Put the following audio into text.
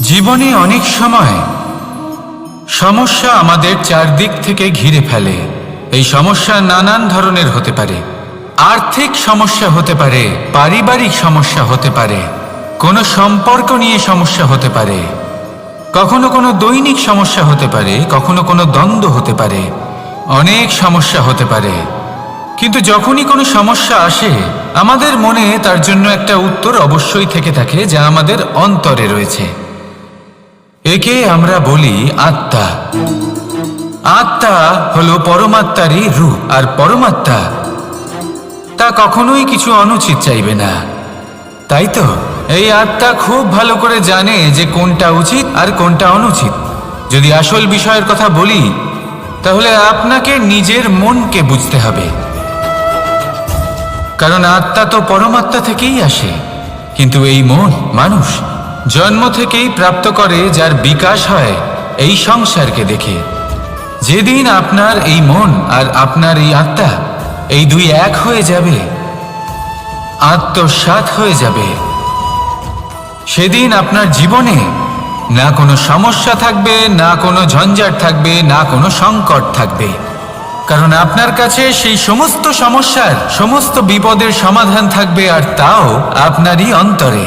জীবনে অনেক সময় সমস্যা আমাদের চারদিক থেকে ঘিরে ফেলে। এই সমস্যা নানান ধরনের হতে পারে। আর্থিক সমস্যা হতে পারে, পারিবারিক সমস্যা হতে পারে, কোনো সম্পর্ক নিয়ে সমস্যা হতে পারে, কখনো কোনো দৈনিক সমস্যা হতে পারে, কখনো কোনো দ্বন্দ্ব হতে পারে, অনেক সমস্যা হতে পারে। কিন্তু যখনই কোনো সমস্যা আসে, আমাদের মনে তার জন্য একটা উত্তর অবশ্যই থেকে থাকে, যা আমাদের অন্তরে রয়েছে। একে আমরা বলি আত্মা। আত্মা হলো পরমাত্মারই রূপ, আর পরমাত্মা তা কখনোই কিছু অনুচিত চাইবে না। তাই তো? এই আত্মা খুব ভালো করে জানে যে কোনটা উচিত আর কোনটা অনুচিত। যদি আসল বিষয়ের কথা বলি, তাহলে আপনাকে নিজের মনকে বুঝতে হবে। কারণ আত্মা তো পরমাত্মা থেকেই আসে, কিন্তু এই মন মানুষ। জন্ম থেকেই প্রাপ্ত করে যার বিকাশ হয়, এই সংসারকে দেখে। যেদিন আপনার এই মন আর আপনার এই আত্মা, এই দুই এক হয়ে যাবে আত্মসাত হয়ে যাবে। সেদিন আপনার জীবনে না কোনো সমস্যা থাকবে, না কোনো ঝঞ্ঝাট থাকবে, না কোনো সংকট থাকবে। কারণ আপনার কাছে সেই সমস্ত সমস্যার, সমস্ত বিপদের সমাধান থাকবে আর তাও আপনারই অন্তরে।